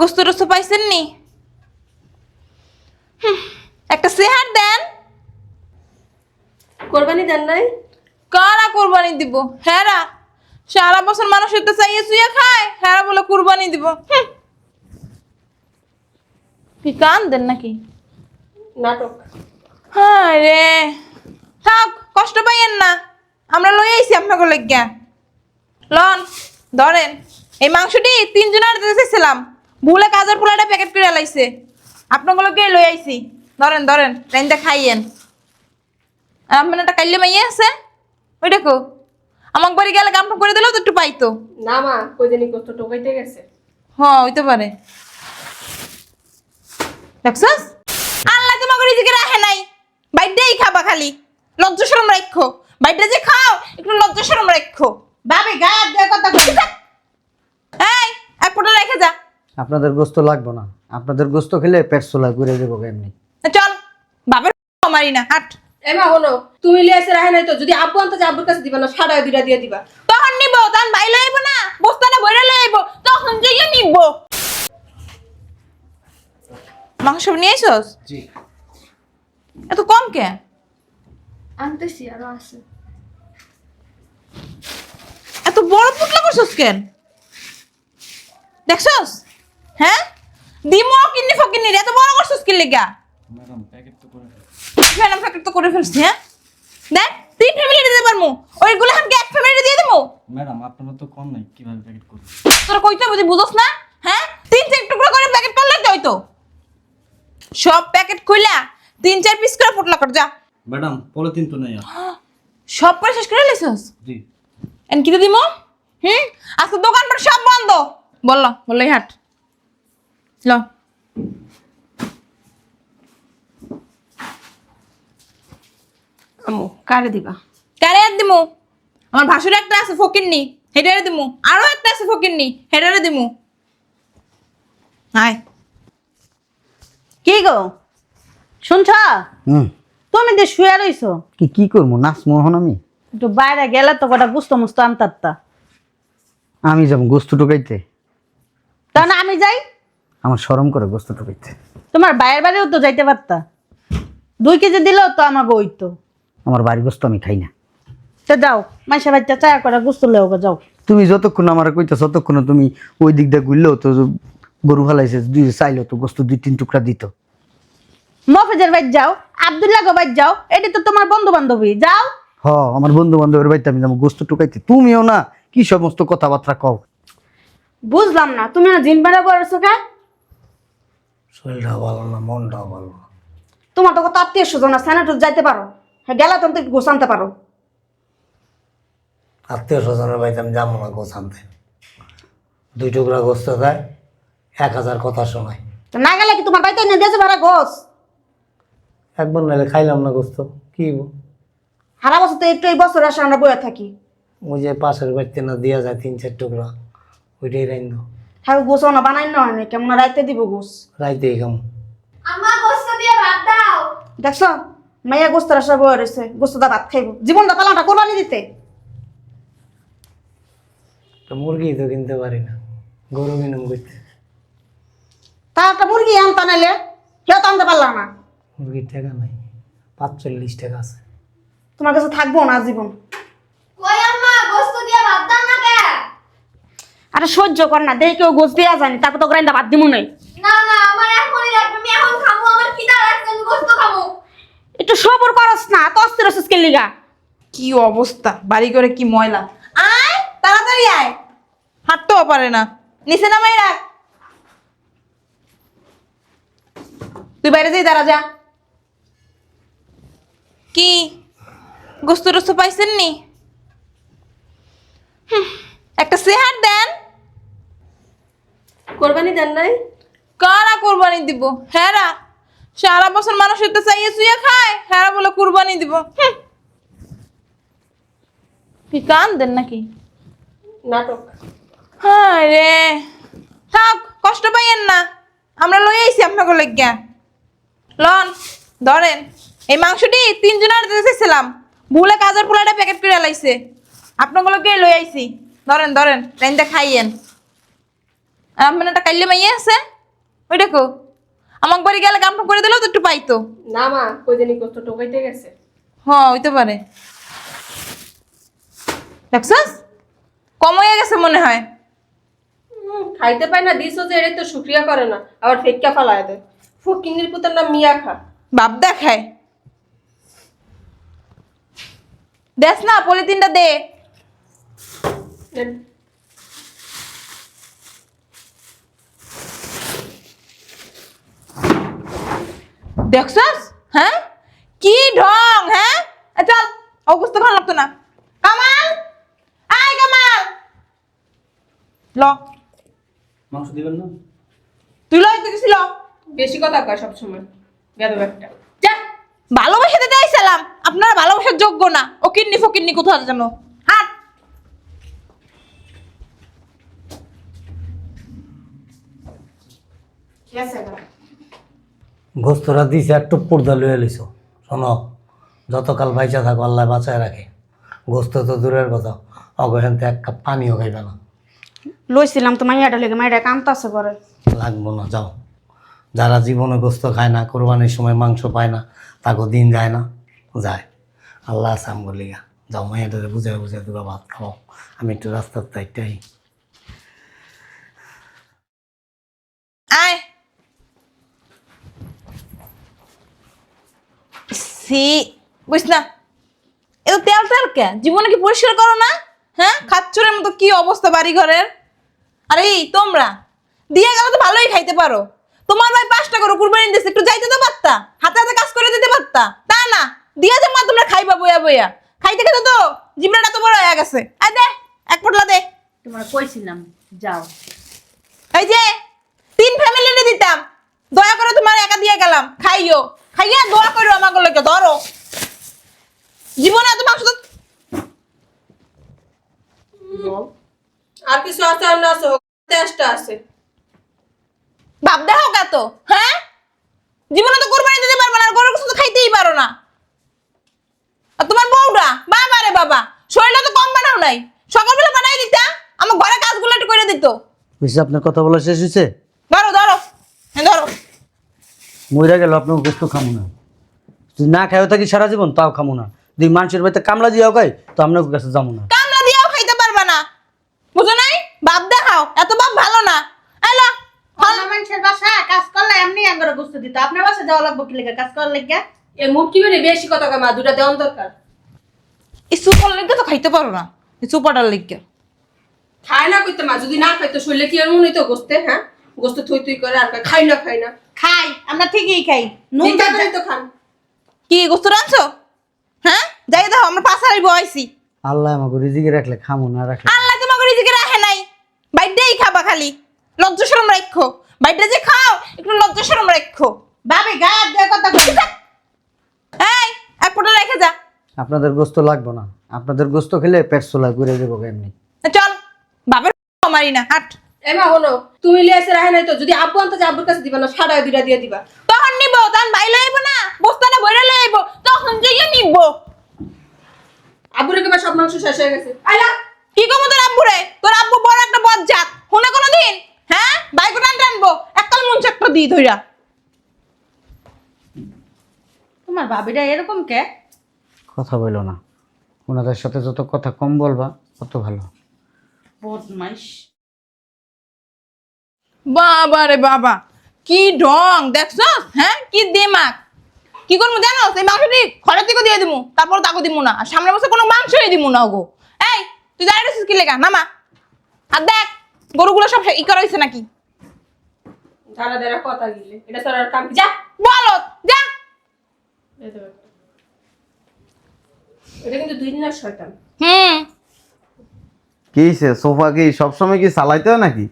গোস্ত টোস্ত পাইছেন নি? একটা সেহার দেন। কোরবানি দেন নাই? কারা কোরবানি দিব? হ্যারা সারা বছর মানুষ একটা চাইয়ে চুইয়ে খায়। হ্যারা বলে কোরবানি দিব। কি কান দেন নাকি? নাটক। হ্যাঁ রে। থাক কষ্ট পাইয়েন না। আমরা লই আইছি আপনাকে লজ্ঞা লন ধরেন এই মাংসটি তিনজনের দিতেছিলাম ভুলে কাজের পোলাটা প্যাকেট করে লাইছে। আপনাগুলোকে লই আইছি। ধরেন ধরেন ট্রেনটা খাইয়েন। আর আপনার একটা কাইলে মাইয়ে আছে? ওই দেখো। আমাকে বাড়ি গেলে কামটা করে দিলেও তো একটু পাইতো। না মা কই জানি কত টোকাইতে গেছে। হ্যাঁ হইতে পারে। দেখছস? আল্লাহ তোমাকে রিজিকে রাখে নাই। বাইরেই খাবা খালি। লজ্জা শরম রাখো। বাইরে যে খাও একটু লজ্জা শরম রাখো। ভাবি গায়ে দিয়ে কথা কই এই এক ফোঁটা রেখে যা। আপনাদের গোস্ত লাগবে না। আপনাদের গোস্ত খেলে পেট সোলা করে দেবো এমনি চল বাপের মারি না হাট। এমা হলো তুমি লিয়ে এসে রাখে নাই তো যদি আব্বু আনতে যে আব্বুর কাছে দিবা না সাড়ে দুইটা দিয়ে দিবা। তখন নিব তখন ভাই লইব না বস্তাটা ভরে লইব তখন যেয়ে নিব। মাংস নিয়ে আইসস? জি। এত কম কে? আনতেছি আরও আছে। এত বড় পুটলা করছস কেন? দেখছস? হ্যাঁ? দিমো কিন্নি ফকিন্নি রে এত বড় করছস কি লেগা? ম্যাডাম প্যাকেট তো করে তো করে ফেলছি হ্যাঁ? দেখ তিন ফ্যামিলি দিতে পারমু। ওইগুলো হামকে এক ফ্যামিলি দিয়ে দেবো ম্যাডাম আপনারা তো কম নাই কীভাবে প্যাকেট করবেন তোরা কইতে বুঝি বুঝোস না হ্যাঁ? তিন চার টুকরো করে প্যাকেট করলে তো হইতো। সব প্যাকেট খুইলা তিন চার পিস করে পুটলা কর যা। ম্যাডাম পলিথিন তো নেই সব করে শেষ করে লেছিস? জি। এন কিতে দিমো? হুম? আজকে দোকান পাট সব বন্ধ। বলল বললোই হাট। ল আম্মু কারে দিবা? কারে আর দিমু? আমার ভাসুর একটা আছে ফকিরনি হেডারে দিমু। আরও একটা আছে ফকিরনি হেডারে দিমু। হাই কি গো? শুনছ? হুম। তুমি যে শুয়ে রইছো। কি কি করব নাচ মোহন আমি? একটু বাইরে গেলে তো কটা গুস্ত মুস্ত আনতারতা আমি যাব গোস্ত টোকাইতে তখন আমি যাই? আমার সরম করে গোস্ত টোকাইতে তোমার বাইরের বাড়িও তো যাইতে পারতা। দুই কেজি দিলেও তো আমাকে ওইতো আমার বাড়ির গোস্ত আমি খাই না। তো যাও মাইসা বাচ্চা চায়া করে গুস্ত লেও গো, যাও। তুমি যতক্ষণ আমার কইতেছ ততক্ষণ তুমি ওই দিক দিয়ে ঘুরলেও তো গরু ফেলাইছে দুই চাইলেও তো গোস্ত দুই তিন টুকরা দিত। মফেজের বাইর যাও আবদুল্লাহ গো বাইর যাও এটি তো তোমার বন্ধু বান্ধবী যাও। হ আমার বন্ধু বান্ধবের বাড়িতে আমি যাব গোস্ত টোকাইতে। তুমিও না কি সমস্ত কথাবার্তা কও? বুঝলাম না তুমি না জিম বেড়া করেছ কে শরীরটা ভালো না মনটাও ভালো না। তোমার তো কত আত্মীয় স্বজন আছে না তো যাইতে পারো। হ্যাঁ গেলা তুমি তো একটু গোছ আনতে পারো। আত্মীয় স্বজনের বাড়িতে আমি যাব না গোছ আনতে। দুই টুকরা গোস্ত দেয় এক হাজার কথা শোনায়। তো না গেলে কি তোমার বাড়িতে এনে দিয়েছে ভাড়া গোছ? একবার নাহলে খাইলাম না গোস্ত কি হারা বছর তো একটু এই বছর আসে আমরা বয়ে থাকি। ওই যে পাশের বাড়িতে না দেওয়া যায় তিন চার টুকরা ওইটাই রাইন দাও হ্যাঁ গোছ না বানাই না হয় না কেমন রাইতে দিব গোছ রাইতেই খাম। দেখছ? মাইয়া গোস্তর আসা বয়ে রয়েছে গোস্তটা ভাত খাইব। জীবনটা তালাটা কোরবানি দিতে। তো মুরগি তো কিনতে পারি না গরু কিনুম করতে তা একটা মুরগি আনতা নাইলে কেউ তো আনতে পারলাম না। মুরগির টাকা নাই পাঁচচল্লিশ টাকা আছে। তোমার কাছে থাকব না জীবন। আরে সহ্য কর না দেখে কেউ গোছ দেওয়া জানি তারপর তো গ্রাইন্দা বাদ দিব নাই। না না আমার এখনই লাগবে আমি এখন খাব আমার খিদা লাগছে আমি গোস্ত খাব একটু সবর করস না তো অস্থির অস্থির কে লিগা? কি অবস্থা বাড়ি করে কি ময়লা? আয় তাড়াতাড়ি আয়। হাঁটতেও পারে না নিচে নামাই রাখ। তুই বাইরে যাই দাঁড়া যা। কি গোস্ত টোস্ত পাইছেন নি? একটা সেহার দেন। কোরবানি দেন নাই? কারা কোরবানি দিব? হ্যারা সারা বছর মানুষ তো চাইয়ে চুইয়ে খায় হ্যারা বলে কোরবানি দিব। কি কান দেন নাকি? নাটক। হ্যাঁ রে। থাক কষ্ট পাইয়েন না। আমরা লই আইছি আপনাকে লজ্ঞা লন ধরেন এই মাংসটি তিনজনের দিতেছিলাম। ভুলে কাজের পোলাটা প্যাকেট করে লাইছে। আপনাগুলোকে লই আইছি। ধরেন ধরেন ট্রেনটা খাইয়েন। আমার একটা কাইলে মাইয়ে আছে? ওই দেখো আমার বাড়ি গেলে কামটা করে দিলেও তো একটু পাইতো। না মা কই জানি কত টোকাইতে গেছে। হ্যাঁ হইতে পারে। দেখছস? কম হয়ে গেছে মনে হয়। খাইতে পায় না দিছো যে এটাই তো শুক্রিয়া করে না। আবার ফেক্কা ফালায় দেয়। ফকিনির পুতার নাম মিয়া খা। বাপ দেখায়। দেখ না পলিথিনটা দে। দেখছস? হ্যাঁ? কি ঢং হ্যাঁ? চল অবস্থা ভালো লাগতো না। কামাল? আয় কামাল! ল। মাংস দিবেন না? তুই ল তুই গেছিল বেশি কথা কয় সবসময়। বেদব একটা। যা ভালোবাসা দিতে আইছিলাম আপনারা ভালোবাসার যোগ্য না। ও কিন্নি ফকিন্নি কোথাও জানো হাট। গেছে না গোস্তরা দিছে একটু পর্দা লুয়ে লইছো। শোনো যতকাল বাইচা থাকো আল্লাহ বাঁচায় রাখে। গোস্ত তো দূরের কথা অগহেনতে এক কাপ পানিও খাইবে না। লইছিলাম তো মাইয়াটা লেগে মাইয়াটা কামতাছে পরে। লাগবো না যাও। যারা জীবনে গোস্ত খায় না কোরবানির সময় মাংস পায় না তাকে দিন যায় না যায়। আল্লাহ আসাম বলিয়া যাও মাইয়াটারে বুঝায় বুঝায় দুবা ভাত খাও। আমি একটু রাস্তার তাইটাই আয়। সি বুঝ না এ তো তেল তেল কে? জীবনে কি পরিষ্কার করো না? হ্যাঁ? খাচ্ছরের মতো কি অবস্থা বাড়ি ঘরের আরে এই তোমরা? দিয়ে গেলে তো ভালোই খাইতে পারো। তোমার ভাই পাঁচটা করে কুরবানি দিয়েছে একটু যাইতে তো পারতা? হাতে হাতে কাজ করে দিতে পারতা? তা না। দিয়ে যে মা তোমরা খাইবা বইয়া বইয়া। খাইতে খেতে তো জিমরাটা তো বড় হয়ে গেছে। আয় দে এক পটলা দে। তোমার কইছিলাম যাও। এই যে তিন ফ্যামিলিতে দিতাম। দয়া করে তোমার একা দিয়ে গেলাম। খাইও। খাইয়া দোয়া করো আমাকে লোকে ধরো। জীবনে এত মাংস আর কিছু আছে আর না আছে ভাব দেখাও কত হ্যাঁ? জীবনে তো কোরবানি দিতে পারবে না আর গরুর কিছু তো খাইতেই পারো না। আর তোমার বউটা বাবা রে বাবা শরীরটা তো কম বানাও নাই। সকালবেলা বানাই দিতা আমার ঘরে কাজগুলো একটু করে দিত। বুঝছি আপনার কথা বলা শেষ হয়েছে ধরো ধরো হ্যাঁ ধরো। মইরা গেল আপনার গোস্ত খামো না। যদি না খাইও থাকি সারা জীবন তাও খামো না। যদি মানুষের বাড়িতে কামলা দিয়াও খাই তো আপনার কাছে যাব না। কামলা দিয়েও খাইতে পারবে না। বুঝো নাই? বাপ দেখাও এত বাপ ভালো না। এলো মানুষের বাসা কাজ করলে এমনি আঙ্গরে গুস্ত দিত। আপনার বাসা যাওয়া লাগবো কি লেগে? কাজ করার লেগে? এ মুখ কি বেশি কথা কয় মা দুটা দেওয়ান দরকার। এই সুপার তো খাইতে পারো না। এই সুপারটার লিখে খায় না কইতে মা যদি না খাইতো শরীরে কি আর মনে হইতো গোস্তে হ্যাঁ? গোস্ত থই থই করে আর খাই না খাই না। খাই আমরা ঠিকই খাই। তো খান। কি গোস্ত রাঁধছো হ্যাঁ? যাই দেখো আমরা বয়সি আল্লাহ আমাকে রিজিকে রাখলে খামো না রাখলে আল্লাহ তোমাকে রিজিকে রাখে নাই? বাইরেই খাবা খালি। লজ্জা শরম রাখো। বাইরে যে খাও একটু লজ্জা শরম রাখো। ভাবি গা দিয়ে কথা কই এই এক ফোঁটা রেখে যা। আপনাদের গোস্ত লাগবো না। আপনাদের গোস্ত খেলে পেট সোলা ঘুরে দেবো এমনি চল বাপের মারি না হাট। এমা হলো তুমি লিয়ে এসে রাখে নাই তো যদি আব্বু আনতে যে আব্বুর কাছে দিবা না সাড়া দুইটা দিয়ে দিবা। তখন নিব তখন ভাই লইব না বস্তাটা ভরে লইব তখন যেয়ে নিব। আব্বুর একেবারে সব মাংস শেষ হয়ে গেছে। আইলা! কি কমো তোর আব্বু রে তোর আব্বু বড় একটা বজ্জাত। শুনে কোনো দিন হ্যাঁ? বাইক টান টানবো এককাল মন একটা দিই ধইরা। তোমার ভাবিটা এরকম কে? কথা বলো না। ওনাদের সাথে যত কথা কম বলবা তত ভালো। বদমাইশ। বাবা রে বাবা কি ঢং দেখছ হ্যাঁ কি দিমাগ। কি করব জানো? সেই মাংসটি খড়ের থেকে দিয়ে দিমু তারপর তাকে দিমু না। আর সামনের বছর কোনো মাংসই দিমু না ওগো। এই তুই দাঁড়িয়ে কি লেখা? নামা আর দেখ গরুগুলো সব ই করা হয়েছে নাকি? দাঁড়া দাঁড়া কথা গিলে এটা তোর আর কাম কি? যা বলো যা। তো এটা। কিন্তু দুই দিনের শয়তান। হুম। কি হইছে সোফা কি সবসময় কি চালাইতে হয় নাকি?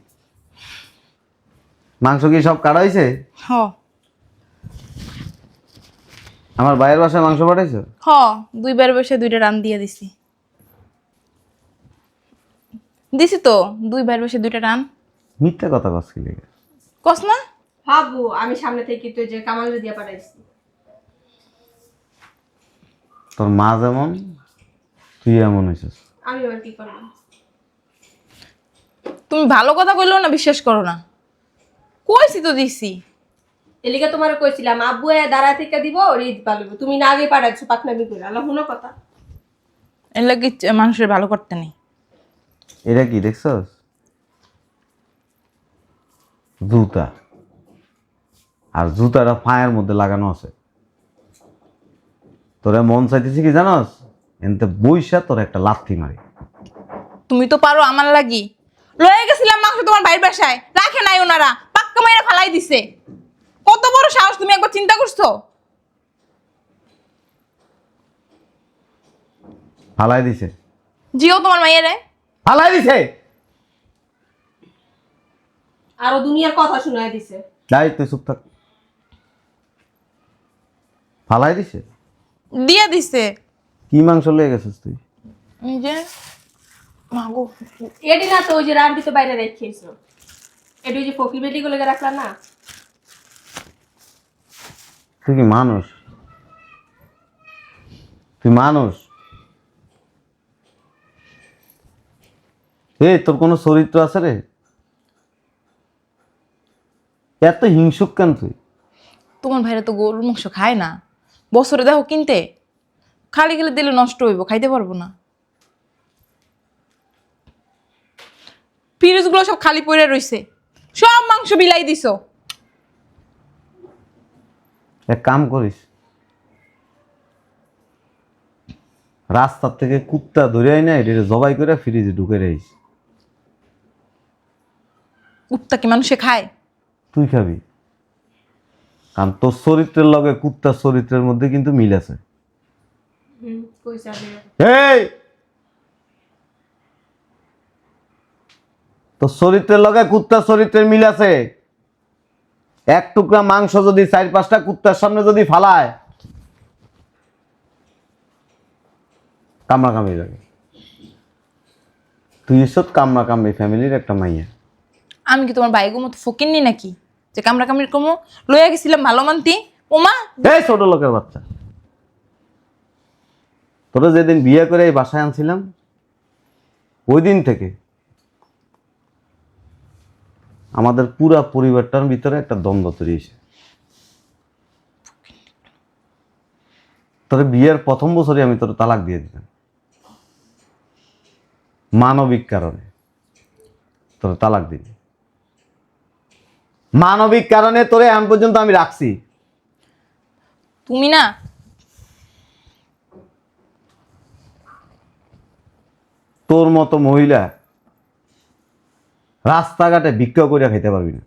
মাংস কি সব কাটা হয়েছে হ। আমার ভাইয়ের বাসায় মাংস পাঠাইছো? হ দুইবার বসে দুইটা রান দিয়ে দিছি। দিছি তো দুই দুইবার বসে দুইটা রান। মিথ্যা কথা কস কি লেগে? কস না? হাবু আমি সামনে থেকে তুই যে কামাল দিয়ে পাঠাইছি। তোর মা যেমন তুই এমন হয়েছিস আমি এবার কি করব। তুমি ভালো কথা কইলেও না বিশ্বাস করো না। কইছি তো দিছি। এলিকে তোমার কইছিলাম আব্বু এ দাঁড়া থেকে দিব ওর ঈদ পালব। তুমি না আগে পাঠাচ্ছ পাকনামি করে। আল্লাহ হুনো কথা। এর লাগে মানুষের ভালো করতে নেই। এটা কি দেখছস? জুতা। আর জুতাটা পায়ের মধ্যে লাগানো আছে। তোরা মন চাইতেছি কি জানস? এনতে বইসা তোর একটা লাথি মারি। তুমি তো পারো আমার লাগি। লয়ে গেছিলাম মাংস তোমার বাইরের বাসায়। রাখে নাই ওনারা। পাক্কা মাইরা ফালাই দিছে। কত বড় সাহস তুমি একবার চিন্তা করছ? ফালাই দিছে। জিও তোমার মাইয়ারে। ফালাই দিছে? আরও দুনিয়ার কথা শুনাই দিছে। যাই তুই চুপ থাক। ফালাই দিছে? দিয়ে দিছে। কি মাংস লয়ে গেছিস তুই? এই যে মাগো। এটি না তো ওই যে রান্ডি তো বাইরে রেখেছিল এটি যে বেটি গুলোকে রাখলাম না? তুই কি মানুষ? তুই মানুষ? এই তোর কোনো চরিত্র আছে রে? এত হিংসুক কেন তুই? তোমার ভাইরা তো গরুর মাংস খায় না। বছরে দেখো কিনতে খালি গেলে দিলে নষ্ট হইব খাইতে পারব না। ফ্রিজগুলো সব খালি পড়ে রইছে। সব মাংস বিলাই দিছো। এক কাম করিস। রাস্তার থেকে কুত্তা ধরে আই না এটা জবাই করে ফ্রিজে ঢুকে রইস কুত্তা কি মানুষে খায়? তুই খাবি। কারণ তোর চরিত্রের লগে কুত্তার চরিত্রের মধ্যে কিন্তু মিল আছে। হুম কইছে এই! তোর চরিত্রের লগে কুত্তার চরিত্রের মিল আছে। এক টুকরা মাংস যদি চার পাঁচটা কুত্তার সামনে যদি ফালায় কামড়া কামড়ি লাগে। তুই এসব কামড়া কামড়ি ফ্যামিলির একটা মাইয়া। আমি কি তোমার বাইগো মতো ফকিননি নাকি? যে কামড়া কামড়ি কমো লইয়া গেছিলাম ভালো মানতি। ওমা! এই ছোট লোকের বাচ্চা। তোরা যেদিন বিয়ে করে এই বাসায় আনছিলাম ওই দিন থেকে আমাদের পুরা পরিবারটার ভিতরে একটা দ্বন্দ্ব তৈরি হয়েছে। তোর বিয়ের প্রথম বছরই আমি তোর তালাক দিয়ে দিতাম মানবিক কারণে তোর তালাক দিবি মানবিক কারণে তোরে এখন পর্যন্ত আমি রাখছি। তুমি না? তোর মতো মহিলা রাস্তাঘাটে ভিক্ষা করে খাইতে পারবি না।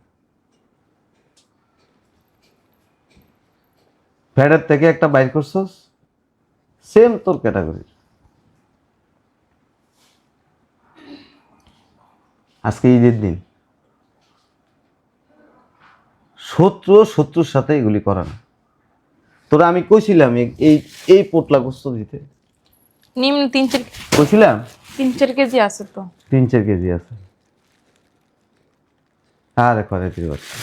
ফ্যাটের থেকে একটা বাইর করছস সেম তোর ক্যাটাগরি আজকে ঈদের দিন। শত্রু শত্রুর সাথে এগুলি করা না। তোরা আমি কইছিলাম এই- এই এই পোটলা গোস্ত দিতে। নিম্ন তিন চার কইছিলাম? তিন চার কেজি আছে তো। তিন চার কেজি আছে। আর করে তুই বাচ্চা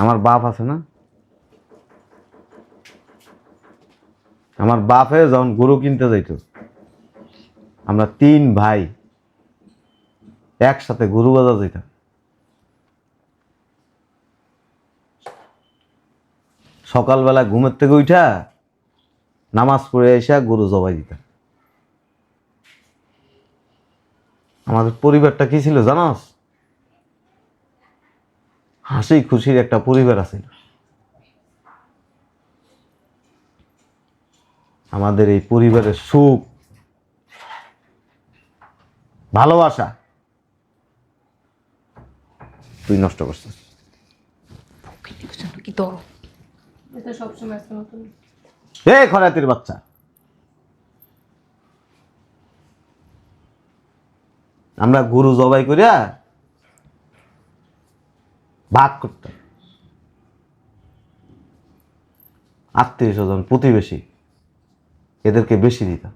আমার বাপ আছে না? আমার বাপে যখন গরু কিনতে যাইতো, আমরা তিন ভাই একসাথে গরু বাজার যেতাম সকালবেলা ঘুমের থেকে উঠা, নামাজ পড়ে এসে গরু জবাই দিতাম। আমাদের পরিবারটা কি ছিল জানাস? হাসি খুশির একটা পরিবার আছে আমাদের এই পরিবারের সুখ ভালোবাসা তুই নষ্ট করছিস। কি তোর সবসময় খরাতির বাচ্চা। আমরা গরু জবাই করিয়া ভাগ করতাম। আত্মীয় স্বজন প্রতিবেশী এদেরকে বেশি দিতাম।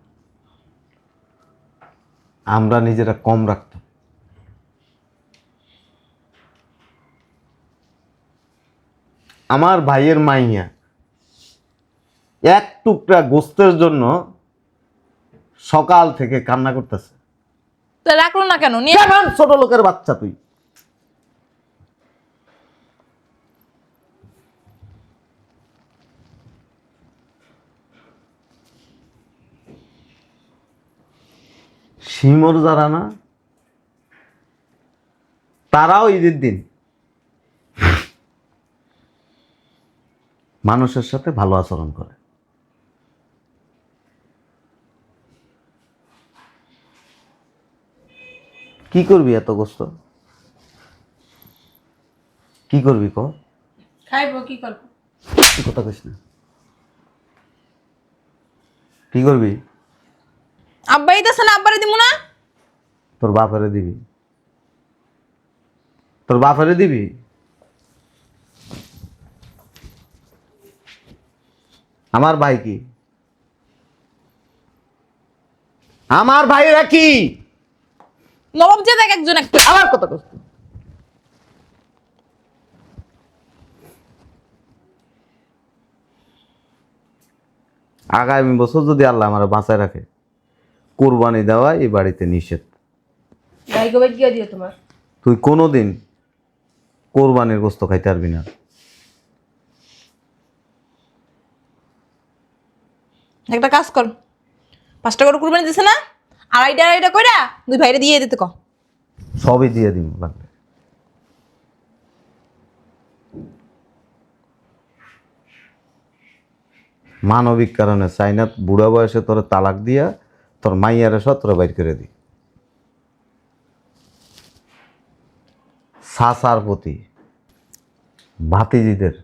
আমরা নিজেরা কম রাখতাম। আমার ভাইয়ের মাইয়া এক টুকরা গোস্তের জন্য সকাল থেকে কান্না করতেছে। তো রাখল না কেন? নিয়ে ছোট লোকের বাচ্চা তুই? শিমর যারা না, তারাও ঈদের দিন মানুষের সাথে ভালো আচরণ করে। কি করবি এত গোস্ত? কি করবি ক? খাইবো কি করব? কথা কইস না। কি করবি? আব্বা এইতেছে না আব্বারে দিব না? তোর বাপারে দিবি। তোর বাপারে দিবি? আমার ভাই কি? আমার ভাইরা কি? নবাব যে দেখ একজন একটা। আমার কথা কস। আগামী বছর যদি আল্লাহ আমার বাঁচায় রাখে কোরবানি দেওয়া এই বাড়িতে নিষেধ। তোমার। তুই কোনোদিন কোরবানির গোস্ত খাইতে পারবি না। একটা কাজ কর পাঁচটা করে কোরবানি দিছে না? আড়াইটা আড়াইটা কইরা দুই ভাইরে দিয়ে দিতে ক সবই দিয়ে দিব লাগবে মানবিক কারণে চাইনা বুড়া বয়সে তোর তালাক দিয়া তোর মাইয়ারে সত্র বাইর করে দি। সাসার প্রতি ভাতিজিদের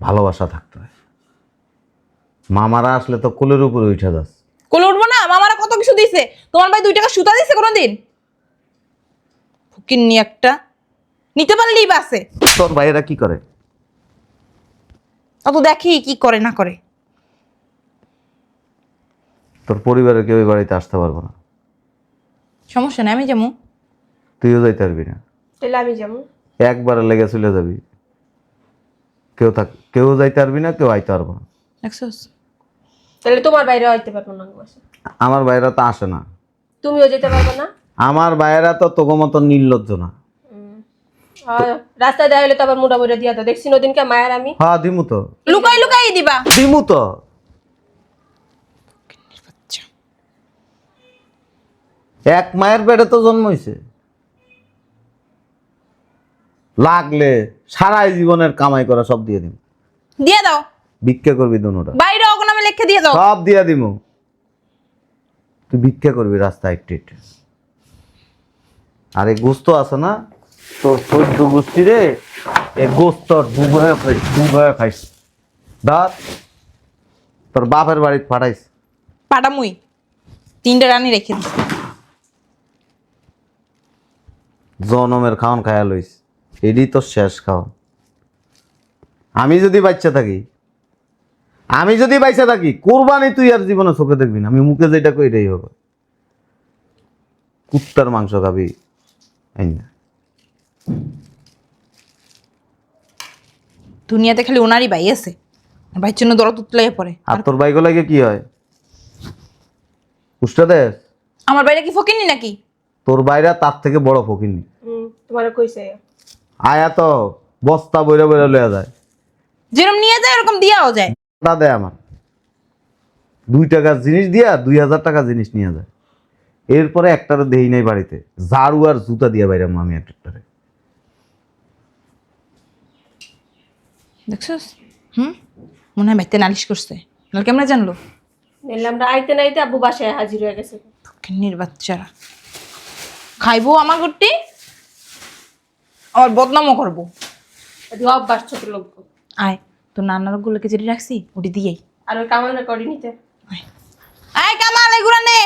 ভালোবাসা থাকতে হয়। মামারা আসলে তো কোলের উপরে উঠে যাস কোলে উঠবো না? মামারা কত কিছু দিছে? তোমার ভাই দুই টাকা সুতা দিছে কোনোদিন? একটা। নিতে পারলেই বাসে তোর ভাইয়েরা কি করে? অত দেখি কি করে না করে। তোর পরিবারের কেউ এই বাড়িতে আসতে পারব না। সমস্যা নেই আমি যেমন তুইও যাইতে পারবি না। তাহলে আমি যাব। একবারে লেগে চলে যাবি। কেউ থাক কেউ যাইতে পারবি না কেউ আইতে পারব না। দেখছস? তাহলে তোমার বাইরে হইতে পারব না আমি আমার ভাইয়েরা তো আসে না। তুমিও যেতে পারবে না? আমার ভাইয়েরা তো তোকে মতো নির্লজ্জ না। আর রাস্তায় দেখা হলে তো আবার মোটা মোটা দিয়া তো দেখছি নদিনকে মায়ের আমি। হ্যাঁ দিমু তো। লুকাই লুকাই দিবা। দিমু তো। এক মায়ের পেটে তো জন্ম হয়েছে লাগলে সারাই জীবনের কামাই করা সব দিয়ে দিম। দিয়ে দাও। ভিক্ষা করবি দুটা বাইরে লিখে দিয়ে দাও। সব দিয়া দিমু। তুই ভিক্ষা করবি রাস্তায় একটু একটু। আর এই গোস্ত আছে না? তোর চোদ্দ গোষ্ঠী রে এই গোস্ত খাইস ধর তোর বাপের বাড়িতে পাঠাইস। পাটামুই তিনটে রানি রেখে দিছি জনমের খাওয়ান খায়া লইস। এডি তো শেষ খাওয়ান আমি যদি বাচ্চা থাকি আমি যদি বাইচা থাকি কোরবানি তুই আর জীবনে চোখে দেখবি না। আমি মুখে যেটা কই এটাই হবে। কুত্তার মাংস খাবি না। দুনিয়াতে খালি ওনারই ভাই আছে। ভাইয়ের জন্য দরদ উতলাই পড়ে। আর তোর বাইক লাগে কি হয়? উষ্টা দেশ আমার বাইরে কি ফকিনি নাকি? তোর বাইরা তার থেকে বড় ফকিনি হুম তোমার কইছে। আয়া তো বস্তা বইরা বইরা লইয়া যায়। যেরকম নিয়ে যায় ওরকম দিয়াও যায়। তা দেয় আমার। দুই টাকার জিনিস দিয়া দুই হাজার টাকা জিনিস নিয়ে যায়। এরপরে একটারে দেই নাই বাড়িতে। ঝাড়ু আর জুতা দিয়া বাইরাম আমি একটারে। দেখছস? হুম? মনে হয় বাইতে নালিশ করছে। নাহলে কেমন জানলো? আইতে নাইতে আব্বু বাসায় হাজির হয়ে গেছে। বাচ্চারা। খাইবো আমার গুটি আবার বদনামও করব। অভ্যাস ছোট লোক আয়। তোর নানার গুলোকে যেটি রাখছি ওটি দিয়েই। আর ওই কামাল করি নিতে। আয় কামাল এগুলা নে।